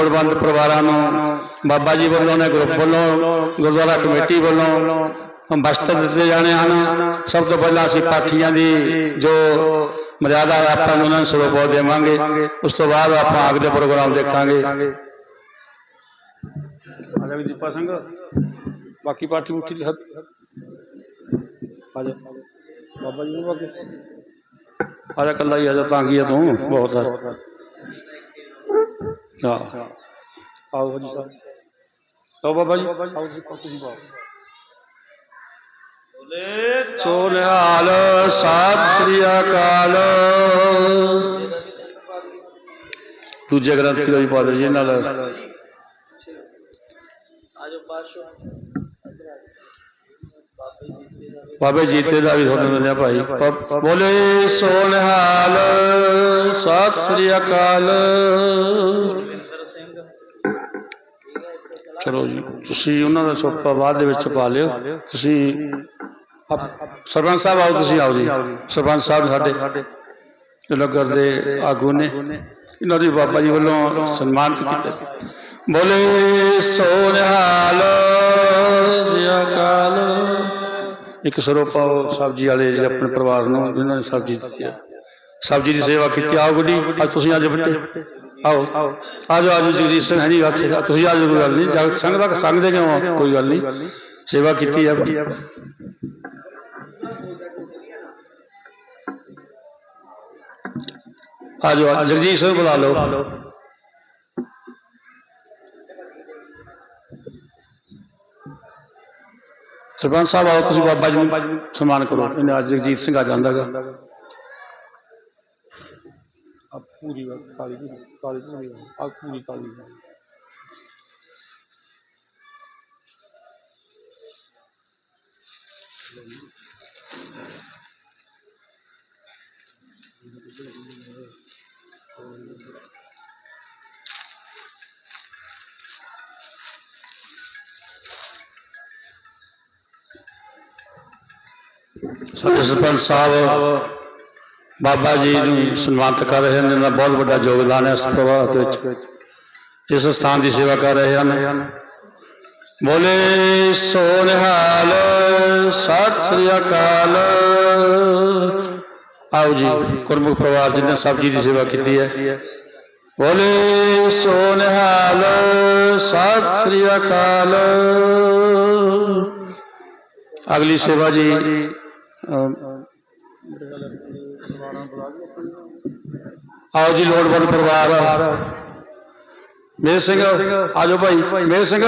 ਲੋੜਵੰਦ ਪਰਿਵਾਰਾਂ ਨੂੰ ਬਾਬਾ ਜੀ ਵੱਲੋਂ ਨੇ, ਗਰੁੱਪ ਵੱਲੋਂ, ਗੁਰਦੁਆਰਾ ਕਮੇਟੀ ਵੱਲੋਂ ਬਸਤਰ ਦਿੱਤੇ ਜਾਣੇ ਹਨ। ਸਭ ਤੋਂ ਪਹਿਲਾਂ ਅਸੀਂ ਪਾਠੀਆਂ ਦੀ ਜੋ ਮਰਿਆਦਾ ਹੈ, ਆਪਾਂ ਨੂੰ ਉਹਨਾਂ ਨੂੰ ਸਰੋਪਾ ਦੇਵਾਂਗੇ। ਉਸ ਤੋਂ ਬਾਅਦ ਆਪਾਂ ਅਗਲੇ ਪ੍ਰੋਗਰਾਮ ਦੇਖਾਂਗੇ। ਆਜਾ ਵੀ ਦੀਪਾ ਸਿੰਘ। ਬਾਕੀ ਪਾਠੀ ਮੁੱਠੀ ਦੀ ਆਜਾ ਬਾਬਾ ਜੀ ਨੂੰ ਬਾਕੀ ਆਜਾ ਕੱਲਾ ਹੀ ਆਜਾ ਤਾਂ ਕੀ ਹੈ ਤੂੰ? ਬਹੁਤ ਹੈ ਹਾਂ ਆਓ ਜੀ ਸਾਹਿਬ ਆਓ ਬਾਬਾ ਜੀ ਆਓ ਜੀ ਤੁਸੀਂ ਬਾਓ ਸੋ ਨਿਹਾਲ ਸਤਿ ਸ੍ਰੀ ਅਕਾਲ ਦੂਜੇ ਗ੍ਰੰਥੀ ਦਾ ਵੀ ਪਾ ਦਿਓ ਜੀ ਨਾਲ ਬਾਬੇ ਜੀਤੇ ਦਾ ਵੀ ਤੁਹਾਨੂੰ ਮਿਲਿਆ ਭਾਈ। ਬੋਲੇ ਸੋਨਿਹਾਲ ਸਤਿ ਸ੍ਰੀ ਅਕਾਲ। ਚਲੋ ਜੀ, ਤੁਸੀਂ ਉਹਨਾਂ ਦਾ ਸੋਪਾ ਬਾਅਦ ਦੇ ਵਿੱਚ ਪਾ ਲਿਓ। ਤੁਸੀਂ ਸਰਪੰਚ ਸਾਹਿਬ ਆਓ, ਤੁਸੀਂ ਆਓ ਜੀ। ਸਰਪੰਚ ਸਾਹਿਬ ਸਾਡੇ ਇਹ ਨਗਰ ਦੇ ਆਗੂ ਨੇ। ਇਹਨਾਂ ਦੀ ਬਾਬਾ ਜੀ ਵੱਲੋਂ ਸਨਮਾਨਿਤ ਕੀਤਾ ਬੋਲੇ ਸੋ ਨਿਹਾਲ ਸ੍ਰੀ ਇੱਕ ਸਰੋਪਾ ਉਹ ਸਬਜ਼ੀ ਵਾਲੇ ਜੀ ਆਪਣੇ ਪਰਿਵਾਰ ਨੂੰ ਜਿਨ੍ਹਾਂ ਨੇ ਸਬਜ਼ੀ ਦਿੱਤੀ ਹੈ ਸਬਜ਼ੀ ਦੀ ਸੇਵਾ ਕੀਤੀ। ਆਓ ਗੁੱਡੀ ਅੱਜ ਤੁਸੀਂ ਅੱਜ ਬੱਚੇ ਆਓ। ਆਜੋ ਆਜੋ ਜਗਦੀਸ਼ ਸਿੰਘ ਹੈ ਨਹੀਂ ਇੱਥੇ ਤੁਸੀਂ ਆਜੋ ਕੋਈ ਗੱਲ ਨਹੀਂ। ਜਗ ਸੰਗ ਦਾ ਸੰਗ ਦੇ ਕਿਉਂ ਕੋਈ ਗੱਲ ਨਹੀਂ। ਸੇਵਾ ਕੀਤੀ ਹੈ ਆਜੋ, ਜਗਜੀਤ ਸਿੰਘ ਬੁਲਾ ਲਓ। ਸਰਪੰਚ ਸਾਹਿਬ ਆਓ, ਤੁਸੀਂ ਬਾਬਾ ਜੀ ਨੂੰ ਸਨਮਾਨ ਕਰੋ। ਇਹਨੇ ਅੱਜ ਜਗਜੀਤ ਸਿੰਘ ਆ ਜਾਂਦਾਗਾ ਆ ਪੂਰੀ ਕਾਲੀ ਕਾਲੀ ਆ ਪੂਰੀ ਕਾਲੀ ਸਰਪੰਚ ਸਾਹਿਬ, ਬਾਬਾ ਜੀ ਨੂੰ ਸਨਮਾਨਿਤ ਕਰ ਰਹੇ ਹਨ ਇਹਨਾਂ ਦਾ ਬਹੁਤ ਵੱਡਾ ਯੋਗਦਾਨ ਹੈ ਇਸ ਪ੍ਰਵਾਹ ਵਿੱਚ। ਇਸ ਸਥਾਨ ਦੀ ਸੇਵਾ ਕਰ ਰਹੇ ਹਨ। ਬੋਲੇ ਸੋ ਨਿਹਾਲ ਸਤਿ ਸ੍ਰੀ ਅਕਾਲ। ਆਓ ਜੀ, ਗੁਰਮੁਖ ਪਰਿਵਾਰ ਜਿਹਨੇ ਸਭ ਜੀ ਦੀ ਸੇਵਾ ਕੀਤੀ ਹੈ। ਬੋਲੇ ਸੋ ਨਿਹਾਲ ਸਤਿ ਸ੍ਰੀ ਅਕਾਲ। ਅਗਲੀ ਸੇਵਾ ਜੀ ਆਓ ਜੀ ਲੋੜਵੰਦ ਪਰਿਵਾਰ। ਮੇਰ ਸਿੰਘ ਆਜੋ ਭਾਈ। ਮੇਰ ਸਿੰਘ।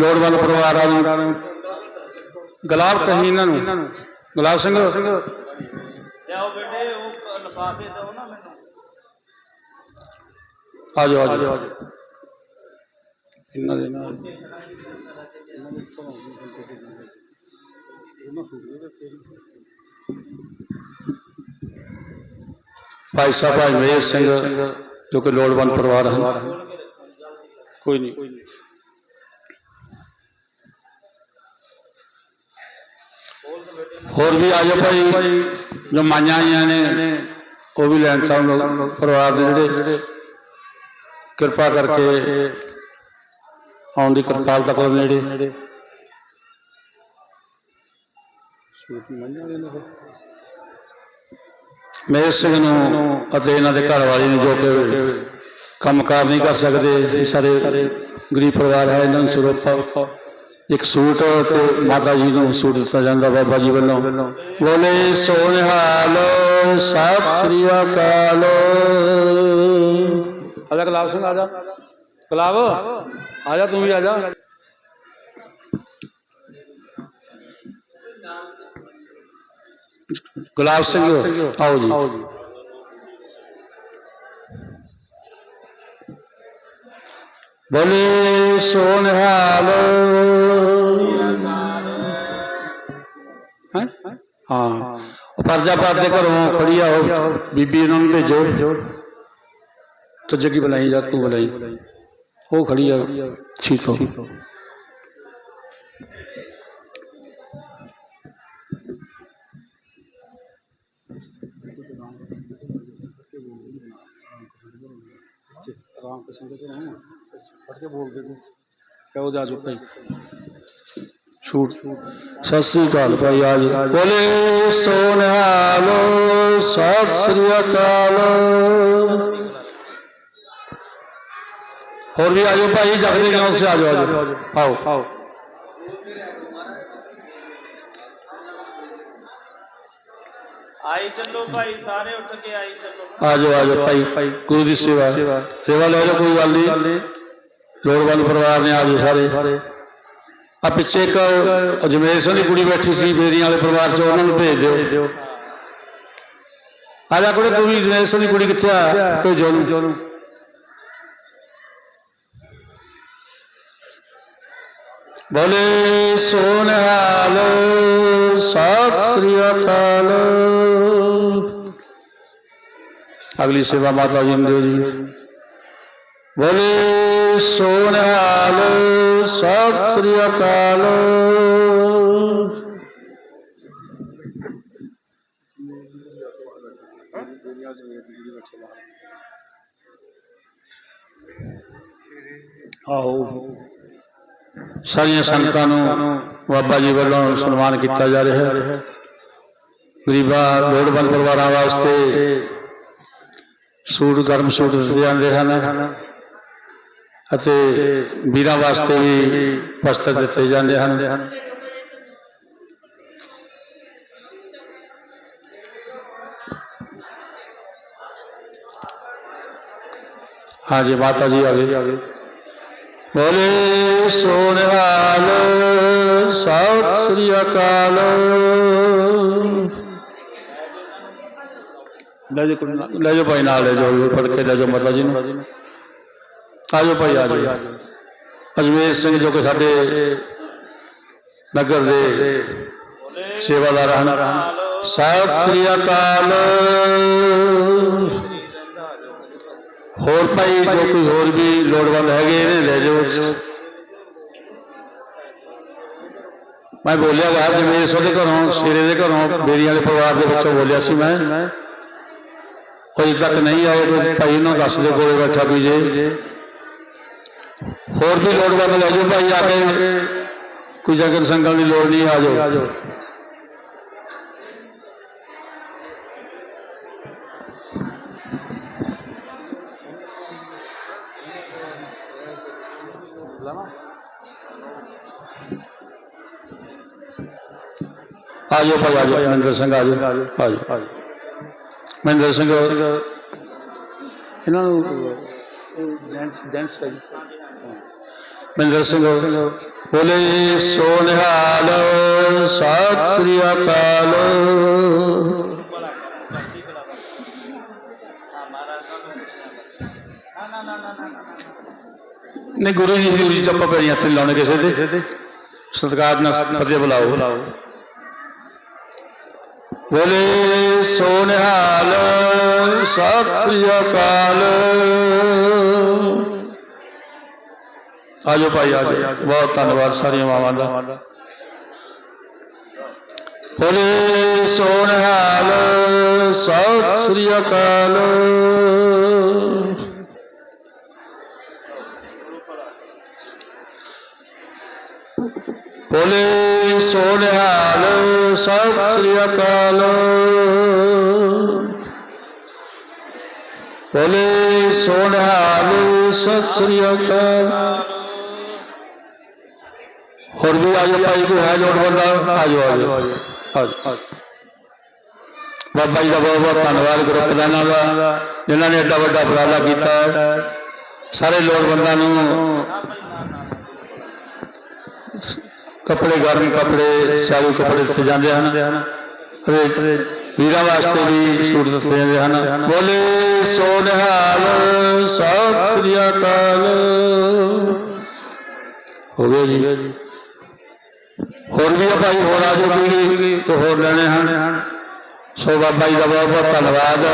ਲੋੜਵੰਦ ਪਰਿਵਾਰਾਂ ਨੂੰ। ਗੁਲਾਬ ਕਹੀ ਇਹਨਾਂ ਨੂੰ। ਗੁਲਾਬ ਸਿੰਘ। ਲਿਆਓ ਬੇਟੇ ਉਹ ਲਫਾਫੇ ਦਿਓ ਨਾ ਮੈਨੂੰ। ਆਜੋ ਆਜੋ ਇਹਨਾਂ ਦੇ ਨਾਲ। ਭਾਈ ਸਾਹਿਬ ਭਾਈ ਮੇਰ ਸਿੰਘ ਜੋ ਕਿ ਲੋੜਵੰਦ ਪਰਿਵਾਰ ਹਨ ਕੋਈ ਨਹੀਂ ਹੋਰ ਵੀ ਆਜੋ ਭਾਈ ਜੋ ਮਾਈਆਂ ਆਈਆਂ ਨੇ ਉਹ ਵੀ ਲੈਣ ਸਾਹਿਬ ਪਰਿਵਾਰ ਦੇ ਜਿਹੜੇ ਕਿਰਪਾ ਕਰਕੇ ਆਉਣ ਦੀ ਕਿਰਪਾਲਤਾ ਕਰੋ ਨੇੜੇ ਮੇਰ ਸਿੰਘ ਨੂੰ ਅਤੇ ਇਹਨਾਂ ਦੇ ਘਰ ਵਾਲੀ ਨੂੰ ਜੋ ਕਿ ਕੰਮਕਾਰ ਨਹੀਂ ਕਰ ਸਕਦੇ ਸਾਰੇ ਗਰੀਬ ਪਰਿਵਾਰ ਹੈ, ਇਹਨਾਂ ਨੂੰ ਸਰੋਪਾ ਇੱਕ ਸੂਟ ਤੇ ਮਾਤਾ ਜੀ ਨੂੰ ਸੂਟ ਦਿੱਤਾ ਜਾਂਦਾ ਬਾਬਾ ਜੀ ਵੱਲੋਂ। ਬੋਲੇ ਸੋ ਨਿਹਾਲ ਸਤਿ ਸ੍ਰੀ ਅਕਾਲ। ਆਜਾ ਗੁਲਾਬ ਸਿੰਘ ਆਜਾ ਗੁਲਾਬ ਆਜਾ ਤੂੰ ਵੀ ਆ ਜਾ। ਸਿੰਘ ਆਓ ਜੀ ਬੋਲੇ ਸੋ ਨਿਹਾਲ ਹੈਂ? ਹਾਂ ਉਹ ਪਰਜਾ ਪਾਤੇ ਘਰੋਂ ਖੜੀ ਆ ਉਹ ਬੀਬੀ ਉਹਨਾਂ ਨੂੰ ਭੇਜੋ ਤੋ ਜੱਗੀ ਬੁਲਾਈ ਜਾ ਤੂੰ ਬੁਲਾਈ ਉਹ ਖੜੀ ਆ ਠੀਕ ਹੋ ਰਾਮ ਕ੍ਰਿਸ਼ਨ ਦੇ ਨੂੰ ਫੜ ਕੇ ਬੋਲਦੇ ਤੂੰ ਕਹੋ ਜਾ ਛੂਟ ਸਤਿ ਸ੍ਰੀ ਅਕਾਲ ਭਾਈ ਆਜ। ਬੋਲੇ ਸੋਨਿਹਾਲ ਸਤਿ ਸ੍ਰੀ ਅਕਾਲ। ਹੋਰ ਵੀ ਆਜੋ ਭਾਈ, ਜਗਦੇ ਗਾਉਂ ਸੇ ਆਜੋ ਆਜੋ। ਆਓ ਆਓ। ਆਈ ਚੱਲੋ ਭਾਈ ਸਾਰੇ ਉੱਠ ਕੇ ਆਈ ਚੱਲੋ। ਆਜੋ ਆਜੋ ਭਾਈ ਗੁਰੂ ਦੀ ਸੇਵਾ। ਸੇਵਾ। ਲੈ ਲਓ ਕੋਈ ਗੱਲ ਨਹੀਂ ਲੋੜਵੰਦ ਪਰਿਵਾਰ ਨੇ ਆਜੋ ਸਾਰੇ। ਆ ਪਿੱਛੇ ਇੱਕ ਅਜਮੇਰ ਸਿੰਘ ਦੀ ਕੁੜੀ ਬੈਠੀ ਸੀ ਬੇਰੀਆਂ ਵਾਲੇ ਪਰਿਵਾਰ ਚ ਉਹਨਾਂ ਨੂੰ ਭੇਜ ਦਿਓ। ਆ ਜਾ ਕੁੜੇ ਤੂੰ ਵੀ ਅਜਮੇਰ ਸਿੰਘ ਦੀ ਕੁੜੀ ਕਿੱਥੇ ਆ? ਭੇਜੋ ਉਹਨੂੰ। ਬੋਲੇ ਸੋਨਹਾਲ ਸਤਿ ਸ੍ਰੀ ਅਕਾਲ। ਅਗਲੀ ਸੇਵਾ ਮਾਤਾ ਜੀ ਨੂੰ ਦਿਓ ਜੀ। ਬੋਲੇ ਸੋਨਹਾਲ ਸਤਿ ਸ੍ਰੀ ਅਕਾਲ। ਆਓ। ਸਾਰੀਆਂ ਸੰਗਤਾਂ ਨੂੰ ਬਾਬਾ ਜੀ ਵੱਲੋਂ ਸਨਮਾਨ ਕੀਤਾ ਜਾ ਰਿਹਾ ਹੈ। ਗਰੀਬਾਂ, ਲੋੜਵੰਦ ਪਰਿਵਾਰਾਂ ਵਾਸਤੇ ਸੂਟ, ਗਰਮ ਸੂਟ ਦਿੱਤੇ ਜਾਂਦੇ ਹਨ ਅਤੇ ਵੀਰਾਂ ਵਾਸਤੇ ਵੀ ਵਸਤਰ ਦਿੱਤੇ ਜਾਂਦੇ ਹਨ। ਹਾਂਜੀ, ਮਾਤਾ ਜੀ ਆ ਗਏ। ਬੋਲੇ ਸੋਨਹਾਲ ਸਤਿ ਸ੍ਰੀ ਅਕਾਲ। ਲੈ ਜੋ ਲੈ ਜੋ ਭਾਈ ਨਾਲ ਲੈ ਜਾਓ ਫੜ ਕੇ ਲੈ ਜਾਓ ਮਾਤਾ ਜੀ ਨੂੰ। ਆ ਜਾਓ ਭਾਈ ਆ ਜਾਓ। ਅਜਮੇਰ ਸਿੰਘ ਜੋ ਕਿ ਸਾਡੇ ਨਗਰ ਦੇ ਸੇਵਾਦਾਰ ਹਨ। ਸਤਿ ਸ੍ਰੀ ਅਕਾਲ। ਹੋਰ ਭਾਈ, ਜੋ ਕੋਈ ਹੋਰ ਵੀ ਲੋੜਵੰਦ ਹੈਗੇ ਇਹਨੇ ਲੈ ਜਾਓ। ਮੈਂ ਬੋਲਿਆ ਗਾ ਜਮੇਰ ਸਿੰਘ ਘਰੋਂ, ਸ਼ੇਰੇ ਦੇ ਘਰੋਂ, ਬੇਰੀ ਵਾਲੇ ਪਰਿਵਾਰ ਦੇ ਵਿੱਚੋਂ ਬੋਲਿਆ ਸੀ ਮੈਂ। ਕੋਈ ਤੱਕ ਨਹੀਂ ਆਏ ਕੋਈ ਭਾਈ ਨੂੰ ਦੱਸ ਦੇ ਕੋਲੇ ਬੈਠਾ ਵੀ ਜੇ। ਹੋਰ ਵੀ ਲੋੜਵੰਦ ਲੈ ਜਾਓ ਭਾਈ, ਆ ਕੇ ਕੋਈ ਜਗਨ ਸੰਗਲ ਦੀ ਲੋੜ ਨਹੀਂ, ਆ ਜਾਓ। ਆ ਜਾਓ ਭਾਈ ਆ ਜਾਓ ਮਹਿੰਦਰ ਸਿੰਘ ਆ ਜਾਓ ਆ ਜਾਓ ਮਹਿੰਦਰ ਸਿੰਘ ਇਹਨਾਂ ਨੂੰ ਜੈਂਟਸ ਜੈਂਟਸ ਹੈ ਮਹਿੰਦਰ ਸਿੰਘ ਬੋਲੇ ਸੋ ਨਿਹਾਲ ਸਤਿ ਸ੍ਰੀ ਅਕਾਲ ਨਾ ਨਾ ਨਾ ਨਾ ਨਾ ਨਹੀਂ ਗੁਰੂ ਜੀ ਹਜ਼ੂਰੀ ਚ ਆਪਾਂ ਪੈਰੀਂ ਹੱਥ ਨੀ ਲਾਉਣੇ ਕਿਸੇ ਦੇ ਸਤਿਕਾਰ ਨਾਲ ਫਤਿਹ ਬੁਲਾਓ ਬੋਲੇ ਸੋ ਨਿਹਾਲ ਸਤਿ ਸ੍ਰੀ ਅਕਾਲ। ਆਜੋ ਭਾਈ, ਆਜੋ। ਬਹੁਤ ਧੰਨਵਾਦ ਸਾਰੀਆਂ ਮਾਵਾਂ ਦਾ। ਬੋਲੇ ਸੋ ਨਿਹਾਲ ਸਤਿ ਸ੍ਰੀ ਅਕਾਲ। ਬੋਲੇ ਸੋ ਨਿਹਾਲ ਸਤਿ ਸ੍ਰੀ ਅਕਾਲ। ਬੋਲੇ ਸੋ ਨਿਹਾਲ ਸਤਿ ਸ੍ਰੀ ਅਕਾਲ। ਹੋਰ ਵੀ ਆਜੋ ਭਾਈ, ਕੋਈ ਹੈ ਲੋੜ ਬੰਦਾ ਆਜੋ ਆਜੋ। ਆਜੋ ਬਾਬਾ ਜੀ ਦਾ ਬਹੁਤ ਬਹੁਤ ਧੰਨਵਾਦ, ਗਰੁੱਪ ਪ੍ਰਧਾਨਾਂ ਦਾ, ਜਿਨ੍ਹਾਂ ਨੇ ਏਡਾ ਵੱਡਾ ਉਪਰਾਲਾ ਕੀਤਾ। ਸਾਰੇ ਲੋੜਵੰਦਾਂ ਨੂੰ ਕੱਪੜੇ, ਗਰਮ ਕੱਪੜੇ, ਸਿਆਲੂ ਕੱਪੜੇ ਦਿੱਤੇ ਜਾਂਦੇ ਹਨ। ਅਤੇ ਵੀਰਾਂ ਵਾਸਤੇ ਵੀ ਸੂਟ ਦਿੱਤੇ ਜਾਂਦੇ ਹਨ। ਬੋਲੇ ਸੋ ਸਤਿ ਸ੍ਰੀ ਅਕਾਲ। ਹੋ ਗਿਆ ਜੀ। ਹੋਰ ਵੀ ਆ ਭਾਈ, ਹੋਰ ਆ ਜਾਓ ਕੋਈ ਤੇ ਹੋਰ ਲੈਣੇ ਹਨ। ਸੋ ਬਾਬਾ ਜੀ ਦਾ ਬਹੁਤ ਬਹੁਤ ਧੰਨਵਾਦ।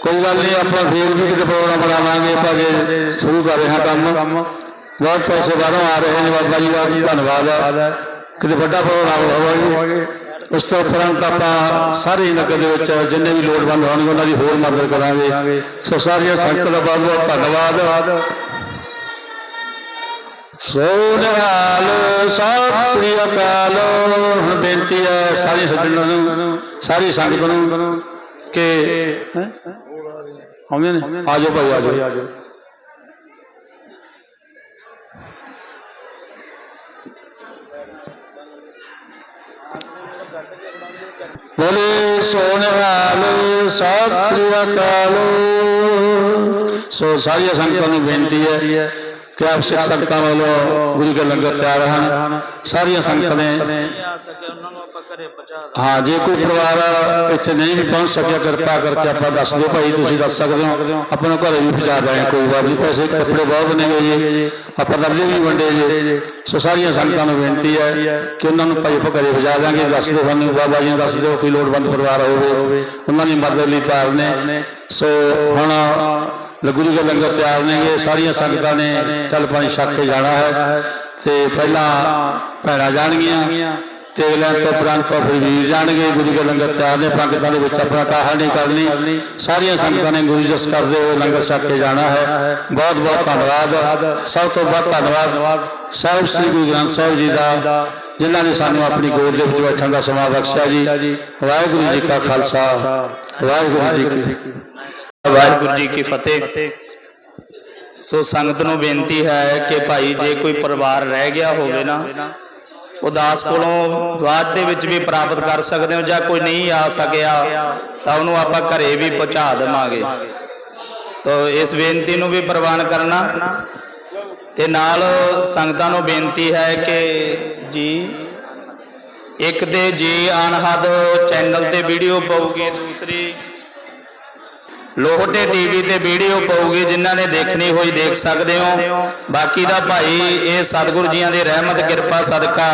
ਕੋਈ ਗੱਲ ਨਹੀਂ, ਆਪਾਂ ਫੇਰ ਵੀ ਕਿਤੇ ਪ੍ਰੋਗਰਾਮ ਬਣਾਵਾਂਗੇ, ਆਪਾਂ ਜੇ ਸ਼ੁਰੂ ਕਰ ਰਹੇ ਹਾਂ ਕੰਮ। ਬਹੁਤ ਪੈਸੇ ਬਾਹਰੋਂ ਆ ਰਹੇ ਨੇ ਬਾਬਾ ਜੀ ਦਾ, ਧੰਨਵਾਦ ਹੈ ਕਿਤੇ ਵੱਡਾ ਪ੍ਰੋਗਰਾਮ ਹੋਵੇਗਾ ਜੀ। ਉਸ ਤੋਂ ਉਪਰੰਤ ਆਪਾਂ ਸਾਰੇ ਨਗਰ ਦੇ ਵਿੱਚ ਜਿੰਨੇ ਵੀ ਲੋੜਵੰਦ ਹੋਣਗੇ, ਉਹਨਾਂ ਦੀ ਹੋਰ ਮਦਦ ਕਰਾਂਗੇ। ਸੋ ਸਾਰੀਆਂ ਸੰਗਤ ਦਾ ਬਹੁਤ ਬਹੁਤ ਧੰਨਵਾਦ। ਸੋ ਸਤਿ ਸ੍ਰੀ ਅਕਾਲ। ਹੁਣ ਬੇਨਤੀ ਹੈ ਸਾਰੇ ਸੱਜਣਾਂ ਨੂੰ, ਸਾਰੀ ਸੰਗਤ ਨੂੰ ਕਿ ਹੈਂ? ਆਉਂਦੇ ਨੇ? ਆਜੋ ਭਾਈ ਆਜੋ ਬੋਲੇ ਸੋਨਹਾਲ ਸਤਿ ਸ੍ਰੀ ਅਕਾਲ। ਸੋ ਸਾਰੀਆਂ ਸੰਗਤਾਂ ਨੂੰ ਬੇਨਤੀ ਹੈ ਕਿ ਆਪ ਸਿੱਖ ਸੰਗਤਾਂ ਵੱਲੋਂ ਗੁਰੂ ਕੇ ਲੰਗਰ ਤਿਆਰ ਹਨ। ਸਾਰੀਆਂ ਸੰਗਤਾਂ ਨੇ। ਹਾਂ, ਜੇ ਕੋਈ ਪਰਿਵਾਰ ਇੱਥੇ ਨਹੀਂ ਵੀ ਪਹੁੰਚ ਸਕਿਆ, ਕਿਰਪਾ ਕਰਕੇ ਆਪਾਂ ਦੱਸ ਦਿਓ ਭਾਈ, ਤੁਸੀਂ ਦੱਸ ਸਕਦੇ ਹੋ। ਆਪਾਂ ਘਰੇ ਵੀ ਪਹੁੰਚਾ ਦਾਂਗੇ ਕੋਈ ਬਾਤ ਨਹੀਂ। ਪੈਸੇ, ਕੱਪੜੇ ਬਹੁਤ ਬਣੇ ਹੋਏ ਜੀ। ਆਪਾਂ ਦਰਜੇ ਵੀ ਵੰਡੇ ਜੀ। ਸੋ ਸਾਰੀਆਂ ਸੰਗਤਾਂ ਨੂੰ ਬੇਨਤੀ ਹੈ ਕਿ ਉਹਨਾਂ ਨੂੰ ਭਾਈ ਆਪਾਂ ਘਰੇ ਪਹੁੰਚਾ ਦਾਂਗੇ ਦੱਸ ਦਿਓ ਸਾਨੂੰ, ਬਾਬਾ ਜੀ ਨੂੰ ਦੱਸ ਦਿਓ ਕੋਈ ਲੋੜਵੰਦ ਪਰਿਵਾਰ ਹੋਵੇ। ਉਹਨਾਂ ਦੀ ਮਦਦ ਲਈ ਤਿਆਰ ਨੇ। ਸੋ ਹੁਣ ਗੁਰੂ ਦੇ ਲੰਗਰ ਤਿਆਰ ਨੇਗੇ, ਸਾਰੀਆਂ ਸੰਗਤਾਂ ਨੇ ਚੱਲ ਪਾਣੀ ਛੱਕ ਕੇ ਜਾਣਾ ਹੈ ਤੇ ਪਹਿਲਾਂ ਭੈਣਾਂ ਜਾਣਗੀਆਂ, ਤੇ ਲੈਣ ਤੋਂ ਉਪਰੰਤ ਫਿਰ ਵੀਰ ਜਾਣਗੇ, ਗੁਰੂ ਦੇ ਲੰਗਰ ਤਿਆਰ ਨੇ, ਪੰਗਤਾਂ ਦੇ ਵਿੱਚ ਆਪਣਾ ਕਾਹਲ ਨਹੀਂ ਕਰਨੀ। ਸਾਰੀਆਂ ਸੰਗਤਾਂ ਨੇ ਗੁਰੂ ਜਸ ਕਰਦੇ ਹੋਏ ਲੰਗਰ ਛੱਕ ਕੇ ਜਾਣਾ ਹੈ। ਬਹੁਤ ਬਹੁਤ ਧੰਨਵਾਦ। ਸਭ ਤੋਂ ਵੱਧ ਧੰਨਵਾਦ ਸਾਹਿਬ ਸ੍ਰੀ ਗੁਰੂ ਗ੍ਰੰਥ ਸਾਹਿਬ ਜੀ ਦਾ, ਜਿਨ੍ਹਾਂ ਨੇ ਸਾਨੂੰ ਆਪਣੀ ਗੋਦ ਦੇ ਵਿੱਚ ਬੈਠਣ ਦਾ ਸਮਾਂ ਬਖਸ਼ਿਆ ਜੀ। ਵਾਹਿਗੁਰੂ ਜੀ ਕਾ ਖਾਲਸਾ, ਵਾਹਿਗੁਰੂ ਜੀ ਕੀ ਵਾਹਿਗੁਰੂ ਜੀ ਕੀ ਫਤਿਹ। ਸੋ ਸੰਗਤ ਨੂੰ ਬੇਨਤੀ ਹੈ ਕਿ ਭਾਈ ਜੇ ਕੋਈ ਪਰਿਵਾਰ ਰਹਿ ਗਿਆ ਹੋਵੇ ਨਾ ਉਦਾਸ ਕੋਲੋਂ ਬਾਅਦ ਦੇ ਵਿੱਚ ਵੀ ਪ੍ਰਾਪਤ ਕਰ ਸਕਦੇ ਹੋ ਜਾਂ ਕੋਈ ਨਹੀਂ ਆ ਸਕਿਆ ਤਾਂ ਉਹਨੂੰ ਆਪਾਂ ਘਰੇ ਵੀ ਪਹੁੰਚਾ ਦੇਵਾਂਗੇ। ਤੋ ਇਸ ਬੇਨਤੀ ਨੂੰ ਵੀ ਪ੍ਰਵਾਨ ਕਰਨਾ। ਤੇ ਨਾਲ ਸੰਗਤਾਂ ਨੂੰ ਬੇਨਤੀ ਹੈ ਕਿ ਜੀ ਇੱਕ ਤੇ ਜੀ ਅਨਹਦ ਚੈਨਲ ਤੇ ਵੀਡੀਓ ਪਊਗੀ ਦੂਸਰੀ ਲੋਹਟੇ ਟੀਵੀ ਤੇ ਵੀਡੀਓ ਪਊਗੀ, ਜਿਨ੍ਹਾਂ ਨੇ ਦੇਖਣੀ ਹੋਈ ਦੇਖ ਸਕਦੇ ਹੋ। ਬਾਕੀ ਦਾ ਭਾਈ, ਇਹ ਸਤਿਗੁਰੂ ਜੀਆਂ ਦੀ ਰਹਿਮਤ, ਕਿਰਪਾ, ਸਦਕਾ,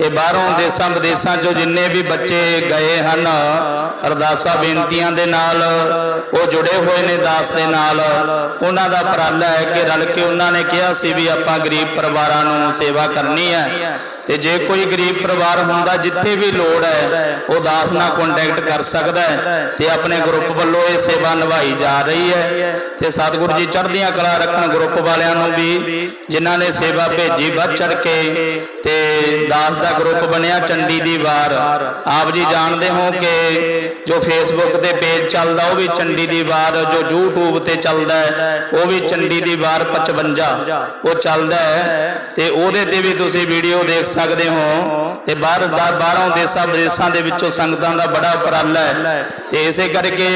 ਇਹ ਬਾਹਰੋਂ ਦੇਸਾਂ ਵਿਦੇਸਾਂ ਚੋਂ ਜਿੰਨੇ ਵੀ ਬੱਚੇ ਗਏ ਹਨ, ਅਰਦਾਸਾਂ, ਬੇਨਤੀਆਂ ਦੇ ਨਾਲ, ਉਹ ਜੁੜੇ ਹੋਏ ਨੇ ਦਾਸ ਦੇ ਨਾਲ। ਉਹਨਾਂ ਦਾ ਉਪਰਾਲਾ ਹੈ ਕਿ ਰਲ ਕੇ ਉਹਨਾਂ ਨੇ ਕਿਹਾ ਸੀ ਵੀ ਆਪਾਂ ਗਰੀਬ ਪਰਿਵਾਰਾਂ ਨੂੰ ਸੇਵਾ ਕਰਨੀ ਹੈ। ਤੇ ਜੇ ਕੋਈ ਗਰੀਬ ਪਰਿਵਾਰ ਹੁੰਦਾ, ਜਿੱਥੇ ਵੀ ਲੋੜ ਹੈ, ਉਹ ਦਾਸ ਨਾਲ ਕੰਟੈਕਟ ਕਰ ਸਕਦਾ ਹੈ ਤੇ ਆਪਣੇ ਗਰੁੱਪ ਵੱਲੋਂ ਇਹ ਸੇਵਾ ਨਿਭਾਈ ਜਾ ਰਹੀ ਹੈ। ਤੇ ਸਤਿਗੁਰੂ ਜੀ ਚੜ੍ਹਦੀਆਂ ਕਲਾ ਰੱਖਣ ਗਰੁੱਪ ਵਾਲਿਆਂ ਨੂੰ ਵੀ, ਜਿਨ੍ਹਾਂ ਨੇ ਸੇਵਾ ਭੇਜੀ ਵੱਧ ਚੜ ਕੇ ਤੇ ਦਾਸ ਦਾ ਗਰੁੱਪ ਬਣਿਆ ਚੰਡੀ ਦੀ ਵਾਰ। ਆਪ ਜੀ ਜਾਣਦੇ ਹੋ ਕਿ ਜੋ ਫੇਸਬੁੱਕ ਤੇ ਪੇਜ ਚੱਲਦਾ, ਉਹ ਵੀ ਚੰਡੀ ਦੀ ਵਾਰ, ਜੋ YouTube ਤੇ ਚੱਲਦਾ ਉਹ ਵੀ ਚੰਡੀ ਦੀ ਵਾਰ 55 ਉਹ ਚੱਲਦਾ ਹੈ ਤੇ ਉਹਦੇ ਤੇ ਵੀ ਤੁਸੀਂ ਵੀਡੀਓ ਦੇਖ ਸਕਦੇ ਹੋ ਤੇ ਬਾਹਰ ਦਾ ਬਾਹਰੋਂ ਦੇਸਾਂ ਵਿਦੇਸਾਂ ਦੇ ਵਿੱਚੋਂ ਸੰਗਤਾਂ ਦਾ ਬੜਾ ਉਪਰਾਲਾ ਹੈ। ਤੇ ਇਸੇ ਕਰਕੇ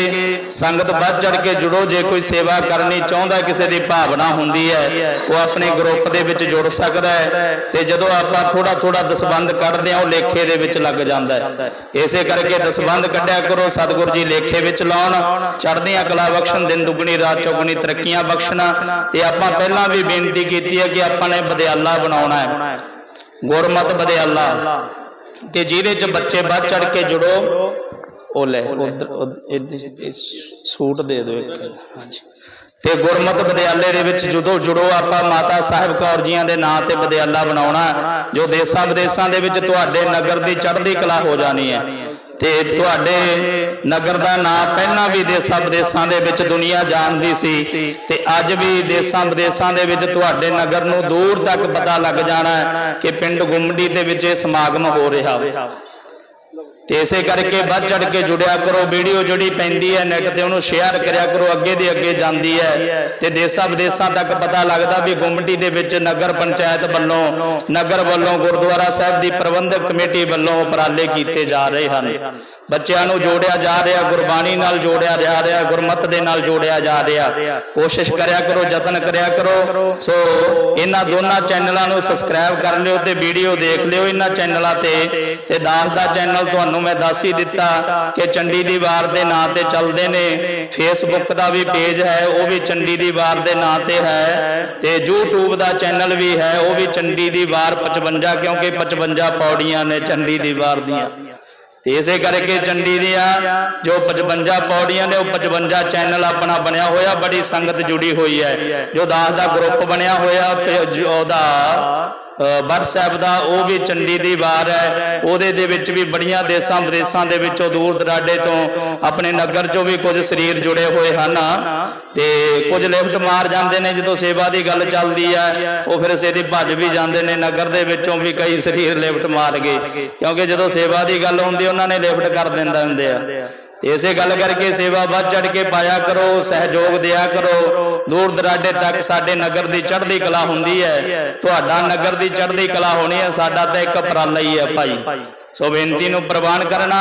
ਸੰਗਤ ਵੱਧ ਚੜ ਕੇ ਜੁੜੋ, ਜੇ ਕੋਈ ਸੇਵਾ ਕਰਨੀ ਚਾਹੁੰਦਾ, ਕਿਸੇ ਦੀ ਭਾਵਨਾ ਹੁੰਦੀ ਹੈ, ਉਹ ਆਪਣੇ ਗਰੁੱਪ ਦੇ ਵਿੱਚ ਜੁੜ ਸਕਦਾ ਹੈ। ਤੇ ਜਦੋਂ ਆਪਾਂ ਥੋੜਾ ਥੋੜਾ ਦਸਬੰਦ ਕੱਢਦੇ ਹਾਂ ਉਹ ਲੇਖੇ ਦੇ ਵਿੱਚ ਲੱਗ ਜਾਂਦਾ ਹੈ। ਇਸੇ ਕਰਕੇ ਦਸਬੰਦ ਕੱਢਿਆ ਕਰੋ ਸਤਿਗੁਰੂ ਜੀ ਲੇਖੇ ਵਿੱਚ ਲਾਉਣ ਚੜ੍ਹਦੀਆਂ ਕਲਾ ਬਖਸ਼ਣ ਦਿਨ ਦੁਗਣੀ ਰਾਤ ਚੌਗੁਣੀ ਤਰੱਕੀਆਂ ਬਖਸ਼ਣਾ। ਤੇ ਆਪਾਂ ਪਹਿਲਾਂ ਵੀ ਬੇਨਤੀ ਕੀਤੀ ਹੈ ਕਿ ਆਪਾਂ ਨੇ ਬਦਿਆਲਾ ਬਣਾਉਣਾ ਹੈ। ਗੁਰਮਤ ਬਦਿਆਲਾ। ਤੇ ਜਿਹਦੇ ਚ ਬੱਚੇ ਵੱਧ ਚੜ ਕੇ ਜੁੜੋ ਉਹ ਲੈ ਉਧਰ ਇਹ ਸੂਟ ਦੇ ਦਿਓ ਇੱਕ। ਹਾਂਜੀ। ਤੇ ਗੁਰਮਤ ਵਿਦਿਆਲੇ ਦੇ ਵਿੱਚ ਜਦੋਂ ਜੁੜੋ ਆਪਾਂ ਮਾਤਾ ਸਾਹਿਬ ਕੌਰ ਜੀਆਂ ਦੇ ਨਾਂ ਤੇ ਵਿਦਿਆਲਾ ਬਣਾਉਣਾ, ਜੋ ਦੇਸਾਂ ਵਿਦੇਸਾਂ ਦੇ ਵਿੱਚ ਤੁਹਾਡੇ ਨਗਰ ਦੀ ਚੜ੍ਹਦੀ ਕਲਾ ਹੋ ਜਾਣੀ ਹੈ। ਤੇ ਤੁਹਾਡੇ ਨਗਰ ਦਾ ਨਾਂ ਪਹਿਲਾਂ ਵੀ ਦੇਸਾਂ ਵਿਦੇਸਾਂ ਦੇ ਵਿੱਚ ਦੁਨੀਆ ਜਾਣਦੀ ਸੀ ਤੇ ਅੱਜ ਵੀ ਦੇਸਾਂ ਵਿਦੇਸਾਂ ਦੇ ਵਿੱਚ ਤੁਹਾਡੇ ਨਗਰ ਨੂੰ ਦੂਰ ਤੱਕ ਪਤਾ ਲੱਗ ਜਾਣਾ ਕਿ ਪਿੰਡ ਗੁੰਮਡੀ ਦੇ ਵਿੱਚ ਇਹ ਸਮਾਗਮ ਹੋ ਰਿਹਾ। ਵਾ ਤੇ ਇਸੇ ਕਰਕੇ ਵੱਧ ਚੜ ਕੇ ਜੁੜਿਆ ਕਰੋ। ਵੀਡੀਓ ਜਿਹੜੀ ਪੈਂਦੀ ਹੈ ਨੈਟ ਤੇ ਉਹਨੂੰ ਸ਼ੇਅਰ ਕਰਿਆ ਕਰੋ। ਅੱਗੇ ਦੀ ਅੱਗੇ ਜਾਂਦੀ ਹੈ। ਤੇ ਦੇਸਾਂ ਵਿਦੇਸਾਂ ਤੱਕ ਪਤਾ ਲੱਗਦਾ ਵੀ ਗੁੰਮਟੀ ਦੇ ਵਿੱਚ ਨਗਰ ਪੰਚਾਇਤ ਵੱਲੋਂ ਨਗਰ ਵੱਲੋਂ ਗੁਰਦੁਆਰਾ ਸਾਹਿਬ ਦੀ ਪ੍ਰਬੰਧਕ ਕਮੇਟੀ ਵੱਲੋਂ ਉਪਰਾਲੇ ਕੀਤੇ ਜਾ ਰਹੇ ਹਨ। ਬੱਚਿਆਂ ਨੂੰ ਜੋੜਿਆ ਜਾ ਰਿਹਾ ਗੁਰਬਾਣੀ ਨਾਲ ਜੋੜਿਆ ਜਾ ਰਿਹਾ ਗੁਰਮਤ ਦੇ ਨਾਲ ਜੋੜਿਆ ਜਾ ਰਿਹਾ। ਕੋਸ਼ਿਸ਼ ਕਰਿਆ ਕਰੋ ਯਤਨ ਕਰਿਆ ਕਰੋ। ਸੋ ਇਹਨਾਂ ਦੋਨਾਂ ਚੈਨਲਾਂ ਨੂੰ ਸਬਸਕ੍ਰਾਈਬ ਕਰ ਲਿਓ ਤੇ ਵੀਡੀਓ ਦੇਖ ਲਿਓ ਇਹਨਾਂ ਚੈਨਲਾਂ ਤੇ। ਤੇ ਦਾਸ ਦਾ ਚੈਨਲ ਤੁਹਾਨੂੰ ਮੈਂ ਦੱਸ ਹੀ ਦਿੱਤਾ ਕਿ ਚੰਡੀ ਦੀ ਵਾਰ ਦੇ ਨਾਂ ਤੇ ਚੱਲਦੇ ਨੇ। ਫੇਸਬੁੱਕ ਦਾ ਵੀ ਪੇਜ ਹੈ, ਉਹ ਵੀ ਚੰਡੀ ਦੀ ਵਾਰ ਦੇ ਨਾਂ ਤੇ ਹੈ ਤੇ YouTube ਦਾ ਚੈਨਲ ਵੀ ਹੈ, ਉਹ ਵੀ ਚੰਡੀ ਦੀ ਵਾਰ 55 ਕਿਉਂਕਿ 55 ਪੌੜੀਆਂ ਨੇ ਚੰਡੀ ਦੀ ਵਾਰ ਦੀਆਂ। ਤੇ ਇਸੇ ਕਰਕੇ ਚੰਡੀ ਦੀਆਂ ਜੋ 55 ਪੌੜੀਆਂ ਨੇ, ਉਹ 55 ਚੈਨਲ ਆਪਣਾ ਬਣਿਆ ਹੋਇਆ, ਬੜੀ ਸੰਗਤ ਜੁੜੀ ਹੋਈ ਹੈ। ਜੋ ਦਾਸ ਦਾ ਗਰੁੱਪ ਬਣਿਆ ਹੋਇਆ, ਤੇ ਉਹਦਾ ਅ, WhatsApp ਦਾ ਉਹ ਵੀ ਚੰਡੀ ਦੀ ਵਾਰ ਹੈ। ਉਹਦੇ ਦੇ ਵਿੱਚ ਵੀ ਬੜੀਆਂ ਦੇਸਾਂ ਵਿਦੇਸ਼ਾਂ ਦੇ ਵਿੱਚੋਂ ਦੂਰ ਦਰਾਡੇ ਤੋਂ ਆਪਣੇ ਨਗਰ ਚੋਂ ਵੀ ਕੁਝ ਸਰੀਰ ਜੁੜੇ ਹੋਏ ਹਨ। ਤੇ ਕੁਝ ਲਿਫਟ ਮਾਰ ਜਾਂਦੇ ਨੇ ਜਦੋਂ ਸੇਵਾ ਦੀ ਗੱਲ ਚੱਲਦੀ ਹੈ ਉਹ ਫਿਰ ਸੇਦੀ ਭੱਜ ਵੀ ਜਾਂਦੇ ਨੇ। ਨਗਰ ਦੇ ਵਿੱਚੋਂ ਵੀ ਕਈ ਸਰੀਰ ਲਿਫਟ ਮਾਰ ਗਏ। ਕਿਉਂਕਿ ਜਦੋਂ ਸੇਵਾ ਦੀ ਗੱਲ ਹੁੰਦੀ ਉਹਨਾਂ ਨੇ ਲਿਫਟ ਕਰ ਦਿੰਦੇ ਹੁੰਦੇ ਆ। ਤੇ ਇਸੇ ਗੱਲ ਕਰਕੇ ਸੇਵਾ ਵੱਧ ਚੜ ਕੇ ਪਾਇਆ ਕਰੋ, ਸਹਿਯੋਗ ਦਿਆ ਕਰੋ। ਦੂਰ ਦਰਾਡੇ ਤੱਕ ਸਾਡੇ ਨਗਰ ਦੀ ਚੜ੍ਹਦੀ ਕਲਾ ਹੁੰਦੀ ਹੈ। ਤੁਹਾਡਾ ਨਗਰ ਦੀ ਚੜ੍ਹਦੀ ਕਲਾ ਹੋਣੀ ਹੈ, ਸਾਡਾ ਤਾਂ ਇੱਕ ਉਪਰਾਲਾ ਹੀ ਹੈ ਭਾਈ। ਸੋ ਬੇਨਤੀ ਨੂੰ ਪ੍ਰਵਾਨ ਕਰਨਾ।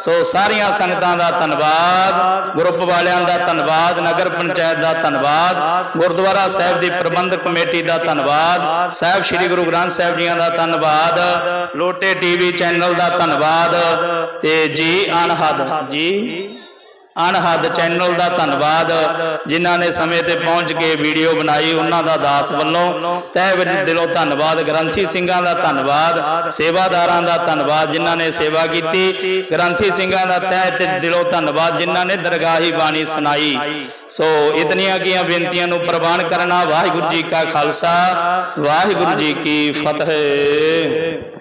ਸੋ ਸਾਰੀਆਂ ਸੰਗਤਾਂ ਦਾ ਧੰਨਵਾਦ, ਗਰੁੱਪ ਵਾਲਿਆਂ ਦਾ ਧੰਨਵਾਦ, ਨਗਰ ਪੰਚਾਇਤ ਦਾ ਧੰਨਵਾਦ, ਗੁਰਦੁਆਰਾ ਸਾਹਿਬ ਦੀ ਪ੍ਰਬੰਧਕ ਕਮੇਟੀ ਦਾ ਧੰਨਵਾਦ, ਸਾਹਿਬ ਸ੍ਰੀ ਗੁਰੂ ਗ੍ਰੰਥ ਸਾਹਿਬ ਜੀਆਂ ਦਾ ਧੰਨਵਾਦ, ਲੋਟੇ ਟੀਵੀ ਚੈਨਲ ਦਾ ਧੰਨਵਾਦ ਤੇ ਜੀ ਅਨਹਦ ਜੀ। ਅਨਹਦ ਚੈਨਲ ਦਾ ਧੰਨਵਾਦ। ਜਿਨ੍ਹਾਂ ਨੇ ਸਮੇਂ ਤੇ ਪਹੁੰਚ ਕੇ ਵੀਡੀਓ ਬਣਾਈ, ਉਹਨਾਂ ਦਾ ਦਾਸ ਵੱਲੋਂ। ਤਹਿ ਵਿੱਚ ਦਿਲੋਂ ਧੰਨਵਾਦ। ਗ੍ਰੰਥੀ ਸਿੰਘਾਂ ਦਾ ਧੰਨਵਾਦ। ਸੇਵਾਦਾਰਾਂ ਦਾ ਧੰਨਵਾਦ ਜਿਨ੍ਹਾਂ ਨੇ ਸੇਵਾ ਕੀਤੀ। ਗ੍ਰੰਥੀ ਸਿੰਘਾਂ ਦਾ ਤਹਿ ਤੇ ਦਿਲੋਂ ਧੰਨਵਾਦ ਜਿਨ੍ਹਾਂ ਨੇ ਦਰਗਾਹੀ ਬਾਣੀ ਸੁਣਾਈ। ਸੋ ਇਤਨੀਆਂ ਕੀਆਂ ਬੇਨਤੀਆਂ ਨੂੰ ਪ੍ਰਵਾਨ ਕਰਨਾ ਵਾਹਿਗੁਰੂ ਜੀ ਕਾ ਖਾਲਸਾ। ਵਾਹਿਗੁਰੂ ਜੀ ਕੀ ਫਤਿਹ।